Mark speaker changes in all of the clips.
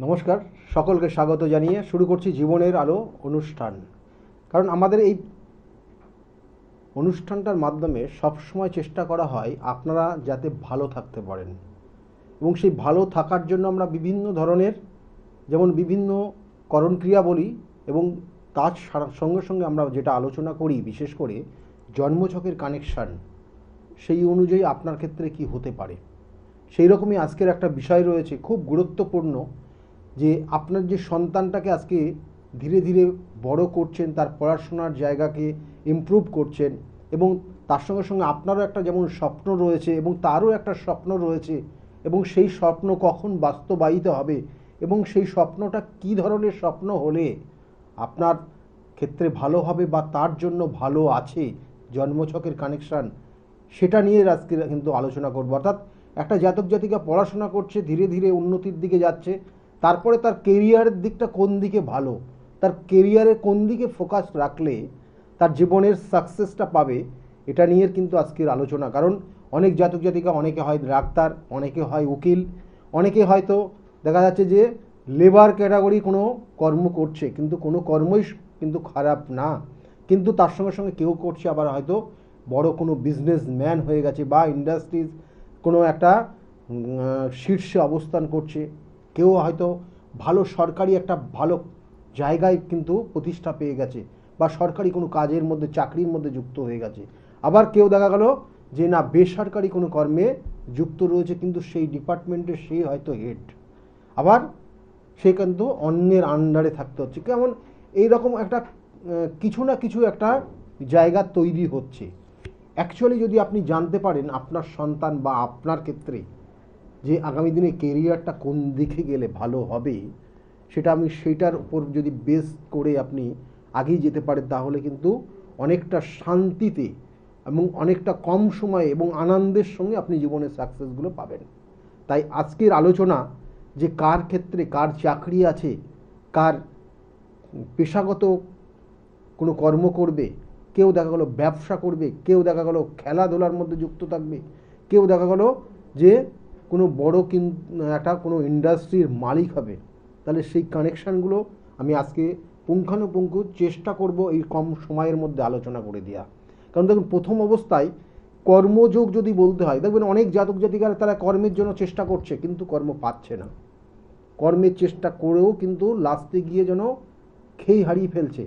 Speaker 1: নমস্কার, সকলকে স্বাগত জানিয়ে শুরু করছি জীবনের আলো অনুষ্ঠান। কারণ আমাদের এই অনুষ্ঠানটার মাধ্যমে সবসময় চেষ্টা করা হয় আপনারা যাতে ভালো থাকতে পারেন। এবং সেই ভালো থাকার জন্য আমরা বিভিন্ন ধরনের, যেমন বিভিন্ন করণক্রিয়া বলি এবং তার সঙ্গে সঙ্গে আমরা যেটা আলোচনা করি, বিশেষ করে জন্মছকের কানেকশান, সেই অনুযায়ী আপনার ক্ষেত্রে কি হতে পারে? সেই রকমই আজকের একটা বিষয় রয়েছে, খুব গুরুত্বপূর্ণ। যে আপনার যে সন্তানটাকে আজকে ধীরে ধীরে বড় করছেন, তার পড়াশোনার জায়গাকে ইমপ্রুভ করছেন এবং তার সঙ্গে সঙ্গে আপনারও একটা যেমন স্বপ্ন রয়েছে এবং তারও একটা স্বপ্ন রয়েছে এবং সেই স্বপ্ন কখন বাস্তবায়িত হবে এবং সেই স্বপ্নটা কী ধরনের স্বপ্ন হলে আপনার ক্ষেত্রে ভালো হবে বা তার জন্য ভালো আছে জন্মছকের কানেকশান, সেটা নিয়ে আজকে কিন্তু আলোচনা করব। অর্থাৎ একটা জাতক জাতিকা পড়াশোনা করছে, ধীরে ধীরে উন্নতির দিকে যাচ্ছে তারপরে তার কেরিয়ারের দিকটা কোন দিকে ভালো, তার কেরিয়ারে কোন দিকে ফোকাস রাখলে তার জীবনের সাকসেসটা পাবে, এটা নিয়ে কিন্তু আজকের আলোচনা। কারণ অনেক জাতক জাতিকা, অনেকে হয় ডাক্তার, অনেকে হয় উকিল, অনেকে হয়তো দেখা যাচ্ছে যে লেবার ক্যাটাগরি কোনো কর্ম করছে, কিন্তু কোনো কর্মই কিন্তু খারাপ না। কিন্তু তার সঙ্গে সঙ্গে কেউ করছে, আবার হয়তো বড় কোনো বিজনেসম্যান হয়ে গেছে বা ইন্ডাস্ট্রিজ কোনো একটা শীর্ষে অবস্থান করছে। কেউ হয়তো ভালো সরকারি একটা ভালো জায়গায় কিন্তু প্রতিষ্ঠা পেয়ে গেছে বা সরকারি কোনো কাজের মধ্যে, চাকরির মধ্যে যুক্ত হয়ে গেছে। আবার কেউ দেখা গেল যে না, বেসরকারি কোনো কর্মে যুক্ত রয়েছে কিন্তু সেই ডিপার্টমেন্টে সে হয়তো হেড। আবার সে কিন্তু অন্যের আন্ডারে থাকতে হচ্ছে। কেমন এইরকম একটা কিছু না কিছু একটা জায়গা তৈরি হচ্ছে। অ্যাকচুয়ালি যদি আপনি জানতে পারেন আপনার সন্তান বা আপনার ক্ষেত্রে যে আগামী দিনে কেরিয়ারটা কোন দিকে গেলে ভালো হবে, সেটা আমি সেইটার উপর যদি বেস করে আপনি আগেই যেতে পারেন, তাহলে কিন্তু অনেকটা শান্তিতে এবং অনেকটা কম সময়ে এবং আনন্দের সঙ্গে আপনি জীবনের সাকসেসগুলো পাবেন। তাই আজকের আলোচনা যে কার ক্ষেত্রে কার চাকরি আছে, কার পেশাগত কোনো কর্ম করবে, কেউ দেখা গেলো ব্যবসা করবে, কেউ দেখা গেলো খেলাধুলার মধ্যে যুক্ত থাকবে, কেউ দেখা গেলো যে কোনো বড় কিন, একটা কোনো ইন্ডাস্ট্রির মালিক হবে, তাহলে সেই কানেকশানগুলো আমি আজকে পুঙ্খানুপুঙ্খ চেষ্টা করব এই কম সময়ের মধ্যে আলোচনা করে দেওয়া কারণ দেখুন, প্রথম অবস্থায় কর্মযোগ যদি বলতে হয়, দেখবেন অনেক জাতক জাতিকারা তারা কর্মের জন্য চেষ্টা করছে, কিন্তু কর্ম পাচ্ছে না। কর্মের চেষ্টা করেও কিন্তু লাস্টে গিয়ে যেন খেই হারিয়ে ফেলছে,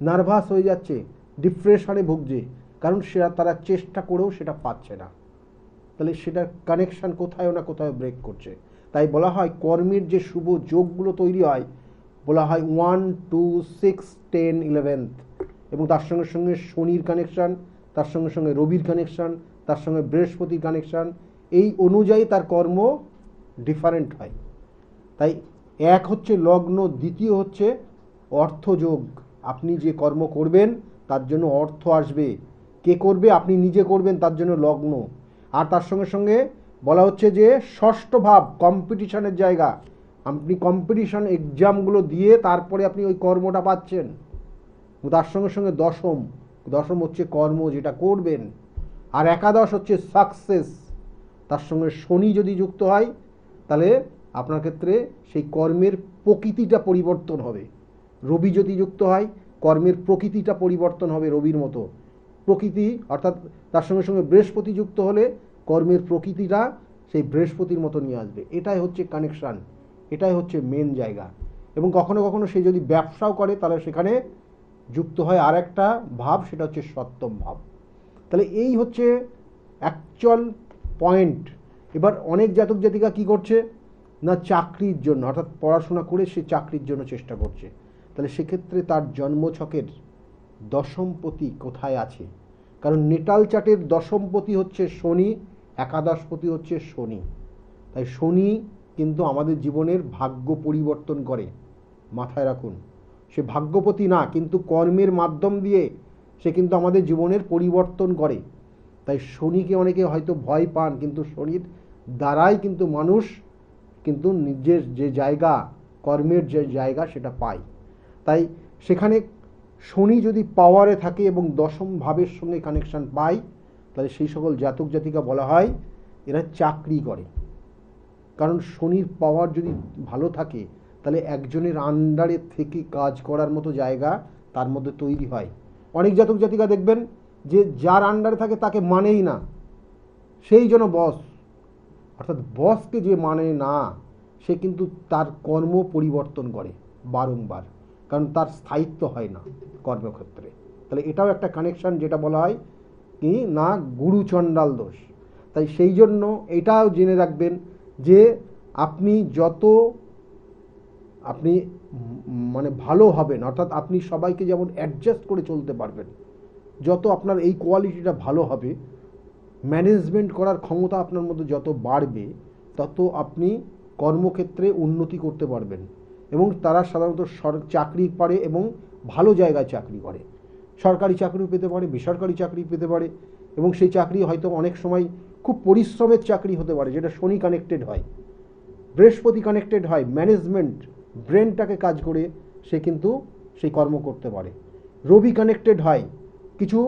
Speaker 1: নার্ভাস হয়ে যাচ্ছে ডিপ্রেশনে ভুগছে, কারণ সেটা তারা চেষ্টা করেও সেটা পাচ্ছে না। তাহলে সেটার কানেকশন কোথাও না কোথায় ব্রেক করছে। তাই বলা হয় কর্মের যে শুভ যোগগুলো তৈরি হয়, বলা হয় one two six ten eleventh এবং তার সঙ্গে সঙ্গে শনির কানেকশান তার সঙ্গে সঙ্গে রবির কানেকশান তার সঙ্গে বৃহস্পতির কানেকশান এই অনুযায়ী তার কর্ম ডিফারেন্ট হয়। তাই এক হচ্ছে লগ্ন, দ্বিতীয় হচ্ছে অর্থযোগ আপনি যে কর্ম করবেন, তার জন্য অর্থ আসবে। কে করবে? আপনি নিজে করবেন, তার জন্য লগ্ন। আর তার সঙ্গে সঙ্গে বলা হচ্ছে যে ষষ্ঠ ভাব কম্পিটিশনের জায়গা। আপনি কম্পিটিশন এক্সামগুলো দিয়ে তারপরে আপনি ওই কর্মটা পাচ্ছেন। তার সঙ্গে সঙ্গে দশম। দশম হচ্ছে কর্ম, যেটা করবেন। আর একাদশ হচ্ছে সাকসেস তার সঙ্গে শনি যদি যুক্ত হয়, তাহলে আপনার ক্ষেত্রে সেই কর্মের প্রকৃতিটা পরিবর্তন হবে। রবি যদি যুক্ত হয়, কর্মের প্রকৃতিটা পরিবর্তন হবে রবির মতো। প্রকৃতি, অর্থাৎ তার সঙ্গে সঙ্গে বৃহস্পতি যুক্ত হলে কর্মের প্রকৃতিটা সেই বৃহস্পতির মতো নিয়ে আসবে। এটাই হচ্ছে কানেকশান এটাই হচ্ছে মেন জায়গা। এবং কখনো কখনো সে যদি ব্যবসাও করে, তাহলে সেখানে যুক্ত হয় আর একটা ভাব, সেটা হচ্ছে সপ্তম ভাব। তাহলে এই হচ্ছে অ্যাকচুয়াল পয়েন্ট এবার অনেক জাতক জাতিকা কি করছে? না, চাকরির জন্য, অর্থাৎ পড়াশোনা করে সে চাকরির জন্য চেষ্টা করছে। তাহলে সেক্ষেত্রে তার জন্মছকের দশম প্রতি কোথায় আছে? কারণ নেটাল চার্টের দশমপতি হচ্ছে শনি, একাদশপতি হচ্ছে শনি। তাই শনি কিন্তু আমাদের জীবনের ভাগ্য পরিবর্তন করে, মাথায় রাখুন। সে ভাগ্যপতি না, কিন্তু কর্মের মাধ্যম দিয়ে সে কিন্তু আমাদের জীবনের পরিবর্তন করে। তাই শনিকে অনেকে হয়তো ভয় পান, কিন্তু শনির দ্বারাই কিন্তু মানুষ কিন্তু নিজের যে জায়গা, কর্মের যে জায়গা সেটা পায়। তাই সেখানে শনি যদি পাওয়ারে থাকে এবং দশম ভাবের সঙ্গে কানেকশন পায়, তাহলে সেই সকল জাতক জাতিকা বলা হয় এরা চাকরি করে। কারণ শনির পাওয়ার যদি ভালো থাকে, তাহলে একজনের আন্ডারে থেকে কাজ করার মতো জায়গা তার মধ্যে তৈরি হয়। অনেক জাতক জাতিকা দেখবেন যে যার আন্ডারে থাকে তাকে মানেই না, সেই জন্য বস অর্থাৎ বসকে যে মানে না, সে কিন্তু তার কর্ম পরিবর্তন করে বারংবার। কারণ তার স্থায়িত্ব হয় না কর্মক্ষেত্রে। তাহলে এটাও একটা কানেকশন যেটা বলা হয় কি, না গুরু চণ্ডাল দোষ। তাই সেই জন্য এটাও জেনে রাখবেন যে আপনি যত আপনি মানে ভালো হবেন, অর্থাৎ আপনি সবাইকে যেমন অ্যাডজাস্ট করে চলতে পারবেন, যত আপনার এই কোয়ালিটিটা ভালো হবে ম্যানেজমেন্ট করার ক্ষমতা আপনার মধ্যে যত বাড়বে, তত আপনি কর্মক্ষেত্রে উন্নতি করতে পারবেন। এবং তারা সাধারণত সর, চাকরি পারে এবং ভালো জায়গায় চাকরি করে। সরকারি চাকরিও পেতে পারে, বেসরকারি চাকরি পেতে পারে এবং সেই চাকরি হয়তো অনেক সময় খুব পরিশ্রমের চাকরি হতে পারে, যেটা শনি কানেক্টেড হয়। বৃহস্পতি কানেক্টেড হয় ম্যানেজমেন্ট ব্রেনটাকে কাজ করে সে কিন্তু সেই কর্ম করতে পারে। রবি কানেক্টেড হয়, কিছু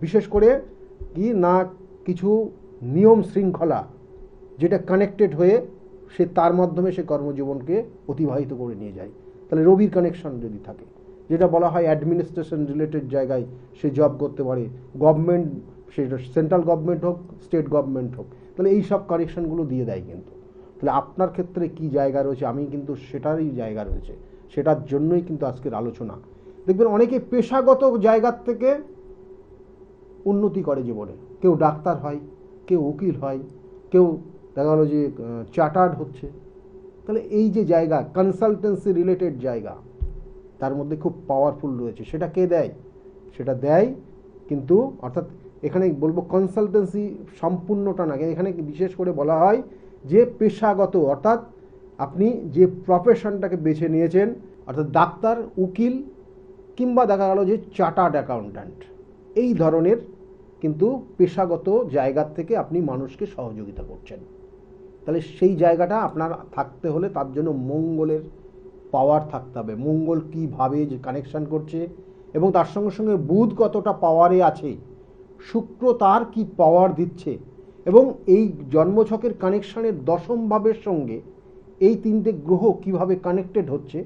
Speaker 1: বিশেষ করে কি না কিছু নিয়ম শৃঙ্খলা যেটা কানেক্টেড হয়ে সে তার মাধ্যমে সে কর্মজীবনকে অতিবাহিত করে নিয়ে যায়। তাহলে রবির কানেকশন যদি থাকে, যেটা বলা হয় অ্যাডমিনিস্ট্রেশন রিলেটেড জায়গায় সে জব করতে পারে গভর্নমেন্ট সেটা সেন্ট্রাল গভর্নমেন্ট হোক স্টেট গভর্নমেন্ট হোক, তাহলে এই সব কানেকশনগুলো দিয়ে দেয় কিন্তু। তাহলে আপনার ক্ষেত্রে কি জায়গা রয়েছে? আমি কিন্তু সেটারই জায়গা রয়েছে। সেটার জন্যই কিন্তু আজকের আলোচনা। দেখবেন অনেকে পেশাগত জায়গার থেকে উন্নতি করে জীবনে। কেউ ডাক্তার হয়, কেউ উকিল হয়, কেউ দেখা গেলো যে চার্টার্ড হচ্ছে। তাহলে এই যে জায়গা কনসালটেন্সি রিলেটেড জায়গা, তার মধ্যে খুব পাওয়ারফুল রয়েছে। সেটা কে দেয়? সেটা দেয় কিন্তু, অর্থাৎ এখানে বলব কনসালটেন্সি সম্পূর্ণটা না এখানে বিশেষ করে বলা হয় যে পেশাগত, অর্থাৎ আপনি যে প্রফেশনটাকে বেছে নিয়েছেন, অর্থাৎ ডাক্তার, উকিল, কিংবা দেখা গেল যে চার্টার্ড অ্যাকাউন্ট্যান্ট এই ধরনের কিন্তু পেশাগত জায়গার থেকে আপনি মানুষকে সহযোগিতা করছেন। তাহলে সেই জায়গাটা আপনার থাকতে হলে তার জন্য মঙ্গলের পাওয়ার থাকতে হবে। মঙ্গল কীভাবে যে কানেকশান করছে এবং তার সঙ্গে সঙ্গে বুধ কতটা পাওয়ারে আছে, শুক্র তার কি পাওয়ার দিচ্ছে এবং এই জন্মছকের কানেকশানের দশম ভাবের সঙ্গে এই তিনটে গ্রহ কীভাবে কানেক্টেড হচ্ছে,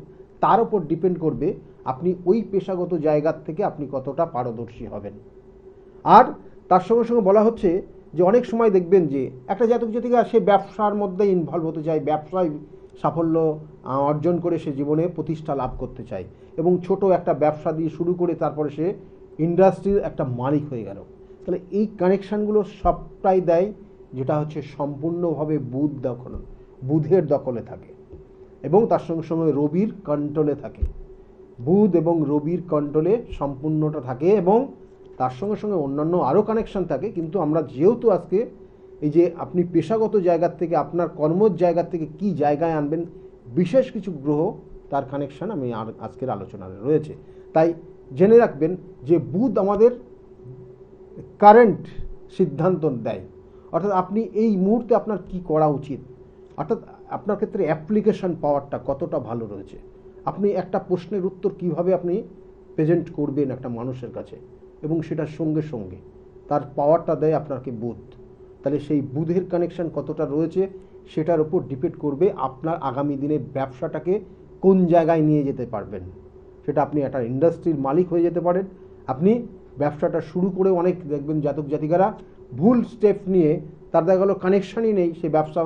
Speaker 1: তার উপর ডিপেন্ড করবে আপনি ওই পেশাগত জায়গার থেকে আপনি কতটা পারদর্শী হবেন। আর তার সঙ্গে সঙ্গে বলা হচ্ছে যে অনেক সময় দেখবেন যে একটা জাতক জাতিকা, সে ব্যবসার মধ্যে ইনভলভ হতে চায়, ব্যবসায় সাফল্য অর্জন করে সে জীবনে প্রতিষ্ঠা লাভ করতে চায় এবং ছোট একটা ব্যবসা দিয়ে শুরু করে তারপরে সে ইন্ডাস্ট্রির একটা মালিক হয়ে গেল। তাহলে এই কানেকশানগুলো সবটাই দেয় যেটা হচ্ছে সম্পূর্ণভাবে বুধ দখল, বুধের দখলে থাকে এবং তার সঙ্গে সঙ্গে রবির কন্ট্রোলে থাকে। বুধ এবং রবির কন্ট্রোলে সম্পূর্ণটা থাকে এবং তার সঙ্গে সঙ্গে অন্যান্য আরও কানেকশন থাকে, কিন্তু আমরা যেহেতু আজকে এই যে আপনি পেশাগত জায়গার থেকে আপনার কর্মর জায়গার থেকে কি জায়গায় আনবেন, বিশেষ কিছু গ্রহ, তার কানেকশন আমি আর আজকের আলোচনায় রয়েছে। তাই জেনে রাখবেন যে বুধ আমাদের কারেন্ট সিদ্ধান্ত দেয়। অর্থাৎ আপনি এই মুহূর্তে আপনার কি করা উচিত? অর্থাৎ আপনার ক্ষেত্রে অ্যাপ্লিকেশন পাওয়ারটা কতটা ভালো রয়েছে? আপনি একটা প্রশ্নের উত্তর কীভাবে আপনি প্রেজেন্ট করবেন একটা মানুষের কাছে? এবং সেটার সঙ্গে সঙ্গে তার পাওয়ারটা দেয় আপনাকে বুধ। তাহলে সেই বুধের কানেকশন কতটা রয়েছে সেটার উপর ডিপেন্ড করবে আপনার আগামী দিনে ব্যবসাটাকে কোন জায়গায় নিয়ে যেতে পারবেন। সেটা আপনি একটা ইন্ডাস্ট্রির মালিক হয়ে যেতে পারেন। আপনি ব্যবসাটা শুরু করে অনেক দেখবেন জাতক জাতিকারা ভুল স্টেপ নিয়ে তার দেখা গেলো কানেকশানই নেই, সে ব্যবসা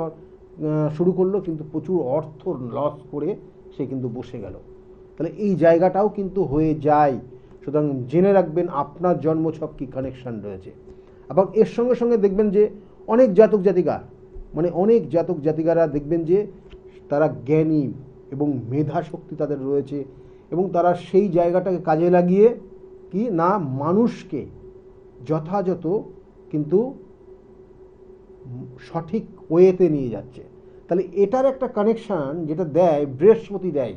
Speaker 1: শুরু করল কিন্তু প্রচুর অর্থ লস করে সে কিন্তু বসে গেল। তাহলে এই জায়গাটাও কিন্তু হয়ে যায়। সুতরাং জেনে রাখবেন আপনার জন্মছক কী কানেকশান রয়েছে। এবং এর সঙ্গে সঙ্গে দেখবেন যে অনেক জাতক জাতিকা মানে অনেক জাতক জাতিকারা দেখবেন যে তারা জ্ঞানী এবং মেধা শক্তি তাদের রয়েছে এবং তারা সেই জায়গাটাকে কাজে লাগিয়ে কি না মানুষকে যথাযথ কিন্তু সঠিক ওয়েতে নিয়ে যাচ্ছে। তাহলে এটার একটা কানেকশান যেটা দেয়, বৃহস্পতি দেয়।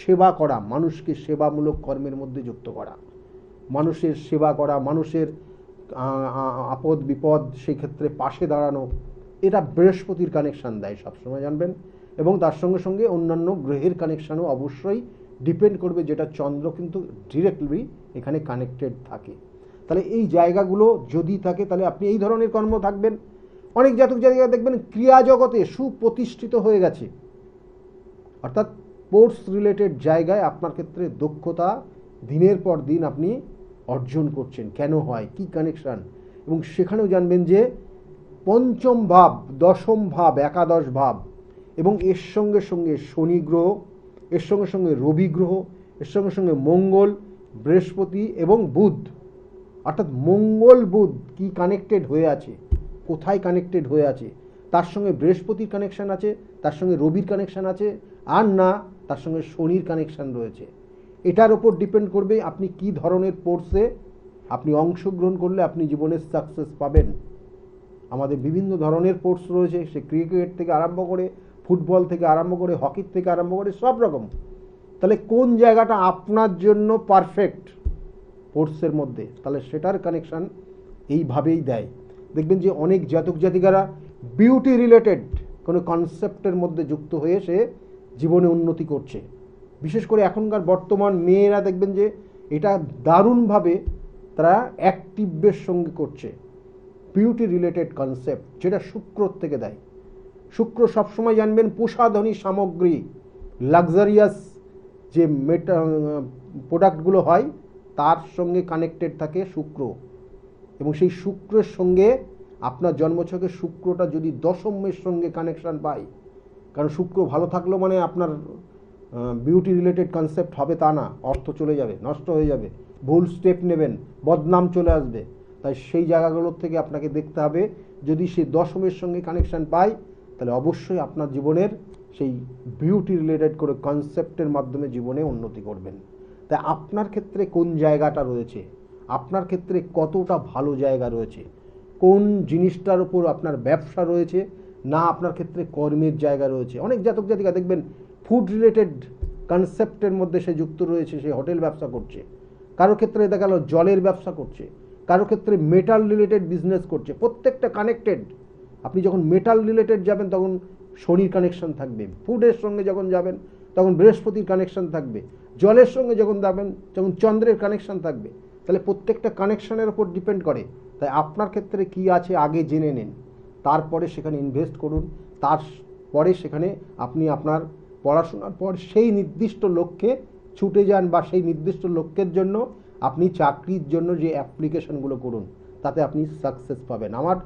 Speaker 1: সেবা করা, মানুষকে সেবামূলক কর্মের মধ্যে যুক্ত করা। মানুষের সেবা করা, মানুষের আপদ বিপদ সেই ক্ষেত্রে পাশে দাঁড়ানো, এটা বৃহস্পতির কানেকশান দেয় সবসময়, জানবেন? এবং তার সঙ্গে সঙ্গে অন্যান্য গ্রহের কানেকশানও অবশ্যই ডিপেন্ড করবে যেটা চন্দ্র কিন্তু ডিরেক্টলি এখানে কানেক্টেড থাকে। তাহলে এই জায়গাগুলো যদি থাকে, তাহলে আপনি এই ধরনের কর্ম থাকবেন। অনেক জাতক জাতিকা দেখবেন ক্রিয়া জগতে সুপ্রতিষ্ঠিত হয়ে গেছে। অর্থাৎ স্পোর্টস রিলেটেড জায়গায় আপনার ক্ষেত্রে দক্ষতা দিনের পর দিন আপনি অর্জন করছেন। কেন হয়? কি কানেকশান এবং সেখানেও জানবেন যে পঞ্চম ভাব, দশম ভাব, একাদশ ভাব এবং এর সঙ্গে সঙ্গে শনি গ্রহ, এর সঙ্গে সঙ্গে রবি গ্রহ, এর সঙ্গে সঙ্গে মঙ্গল, বৃহস্পতি এবং বুধ। অর্থাৎ মঙ্গল, বুধ কি কানেক্টেড হয়ে আছে? কোথায় কানেক্টেড হয়ে আছে? তার সঙ্গে বৃহস্পতির কানেকশান আছে, তার সঙ্গে রবির কানেকশান আছে, আর না তার সঙ্গে শনির কানেকশান রয়েছে। এটার ওপর ডিপেন্ড করবে আপনি কি ধরনের কোর্সে আপনি অংশগ্রহণ করলে আপনি জীবনের সাকসেস পাবেন। আমাদের বিভিন্ন ধরনের স্পোর্টস রয়েছে, সে ক্রিকেট থেকে আরম্ভ করে ফুটবল থেকে আরম্ভ করে হকির থেকে আরম্ভ করে, সব রকম। তাহলে কোন জায়গাটা আপনার জন্য পারফেক্ট স্পোর্টসের মধ্যে? তাহলে সেটার কানেকশান এইভাবেই দেয়। দেখবেন যে অনেক জাতক জাতিকারা বিউটি রিলেটেড কোনো কনসেপ্টের মধ্যে যুক্ত হয়ে সে জীবনে উন্নতি করছে। বিশেষ করে এখনকার বর্তমান মেয়েরা দেখবেন যে এটা দারুণভাবে তারা অ্যাক্টিভের সঙ্গে করছে। বিউটি রিলেটেড কনসেপ্ট যেটা শুক্রর থেকে দেয়। শুক্র সবসময় জানবেন প্রসাধনী সামগ্রী, লাক্সারিয়াস যে মেটা, প্রোডাক্টগুলো হয়, তার সঙ্গে কানেক্টেড থাকে শুক্র। এবং সেই শুক্রের সঙ্গে আপনার জন্মছকে শুক্রটা যদি দশমের সঙ্গে কানেকশান পায় কারণ শুক্র ভালো থাকল মানে আপনার বিউটি রিলেটেড কনসেপ্ট হবে তা না। অর্থ চলে যাবে, নষ্ট হয়ে যাবে। ভুল স্টেপ নেবেন, বদনাম চলে আসবে। তাই সেই জায়গাগুলোর থেকে আপনাকে দেখতে হবে। যদি সে দশমের সঙ্গে কানেকশান পায়, তাহলে অবশ্যই আপনার জীবনের সেই বিউটি রিলেটেড করে কনসেপ্টের মাধ্যমে জীবনে উন্নতি করবেন। তাই আপনার ক্ষেত্রে কোন জায়গাটা রয়েছে? আপনার ক্ষেত্রে কতটা ভালো জায়গা রয়েছে? কোন জিনিসটার উপর আপনার ব্যবসা রয়েছে? না আপনার ক্ষেত্রে কর্মের জায়গা রয়েছে। অনেক জাতক জাতিকা দেখবেন ফুড রিলেটেড কনসেপ্টের মধ্যে সে যুক্ত রয়েছে, সে হোটেল ব্যবসা করছে। কারও ক্ষেত্রে দেখা গেল জলের ব্যবসা করছে, কারও ক্ষেত্রে মেটাল রিলেটেড বিজনেস করছে। প্রত্যেকটা কানেক্টেড আপনি যখন মেটাল রিলেটেড যাবেন, তখন শনির কানেকশন থাকবে। ফুডের সঙ্গে যখন যাবেন, তখন বৃহস্পতির কানেকশন থাকবে। জলের সঙ্গে যখন যাবেন, তখন চন্দ্রের কানেকশন থাকবে। তাহলে প্রত্যেকটা কানেকশনের ওপর ডিপেন্ড করে। তাই আপনার ক্ষেত্রে কি আছে, আগে জেনে নিন। তারপরে সেখানে ইনভেস্ট করুন। তারপরে সেখানে আপনি আপনার পড়াশোনার পর সেই নির্দিষ্ট লক্ষ্যে ছুটে যান বা সেই নির্দিষ্ট লক্ষ্যের জন্য আপনি চাকরির জন্য যে অ্যাপ্লিকেশনগুলো করুন, তাতে আপনি সাকসেস পাবেন। আমার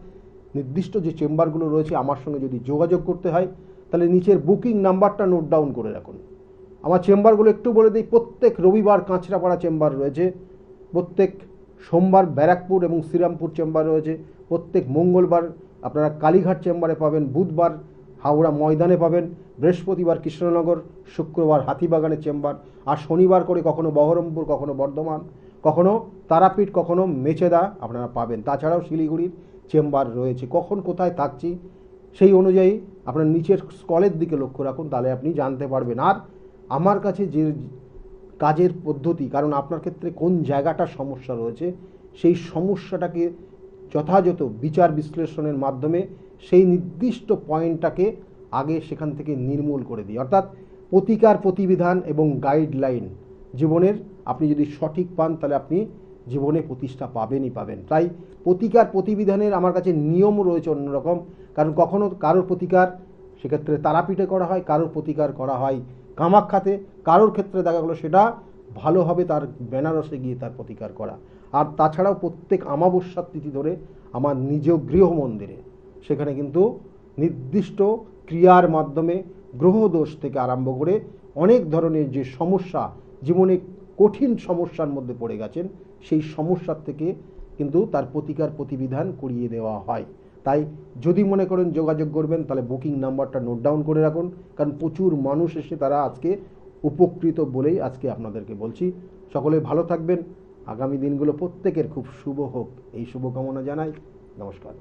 Speaker 1: নির্দিষ্ট যে চেম্বারগুলো রয়েছে, আমার সঙ্গে যদি যোগাযোগ করতে হয়, তাহলে নিচের বুকিং নাম্বারটা নোট ডাউন করে রাখুন। আমার চেম্বারগুলো একটু বলে দিই, প্রত্যেক রবিবার কাঁচরাপাড়া চেম্বার রয়েছে, প্রত্যেক সোমবার ব্যারাকপুর এবং শ্রীরামপুর চেম্বার রয়েছে, প্রত্যেক মঙ্গলবার আপনারা কালীঘাট চেম্বারে পাবেন, বুধবার হাওড়া ময়দানে পাবেন, বৃহস্পতিবার কৃষ্ণনগর, শুক্রবার হাতিবাগানের চেম্বার, আর শনিবার করে কখনো বহরমপুর, কখনো বর্ধমান, কখনো তারাপীঠ, কখনো মেচেদা আপনারা পাবেন। তাছাড়াও শিলিগুড়ির চেম্বার রয়েছে। কখন কোথায় থাকছি সেই অনুযায়ী আপনার নিচের স্কলের দিকে লক্ষ্য রাখুন, তাহলে আপনি জানতে পারবেন। আর আমার কাছে যে কাজের পদ্ধতি, কারণ আপনার ক্ষেত্রে কোন জায়গাটা সমস্যা রয়েছে, সেই সমস্যাটাকে যথাযথ বিচার বিশ্লেষণের মাধ্যমে সেই নির্দিষ্ট পয়েন্টটাকে আগে সেখান থেকে নির্মূল করে দিই। অর্থাৎ প্রতিকার প্রতিবিধান এবং গাইডলাইন জীবনের আপনি যদি সঠিক পান, তাহলে আপনি জীবনে প্রতিষ্ঠা পাবেনই পাবেন। তাই প্রতিকার প্রতিবিধানের আমার কাছে নিয়ম রয়েছে অন্যরকম। কারণ কখনো কারোর প্রতিকার সেক্ষেত্রে তারাপীঠে করা হয়, কারোর প্রতিকার করা হয় কামাখ্যাতে। কারোর ক্ষেত্রে দেখা গেলো সেটা ভালো হবে তার বেনারসে গিয়ে তার প্রতিকার করা। আর তাছাড়াও প্রত্যেক আমাবস্যার তিথি ধরে আমার নিজ গৃহ মন্দিরে। সেখানে কিন্তু নির্দিষ্ট ক্রিয়ার মাধ্যমে গ্রহদোষ থেকে আরম্ভ করে অনেক ধরনের যে সমস্যা, জীবনে কঠিন সমস্যার মধ্যে পড়ে গেছেন, সেই সমস্যার থেকে কিন্তু তার প্রতিকার প্রতিবিধান করিয়ে দেওয়া হয়। তাই যদি মনে করেন যোগাযোগ করবেন, তাহলে বুকিং নাম্বারটা নোট ডাউন করে রাখুন, কারণ প্রচুর মানুষ এসে তারা আজকে উপকৃত বলেই আজকে আপনাদেরকে বলছি। সকলে ভালো থাকবেন আগামী দিনগুলো প্রত্যেকের খুব শুভ হোক। এই শুভকামনা জানাই। নমস্কার।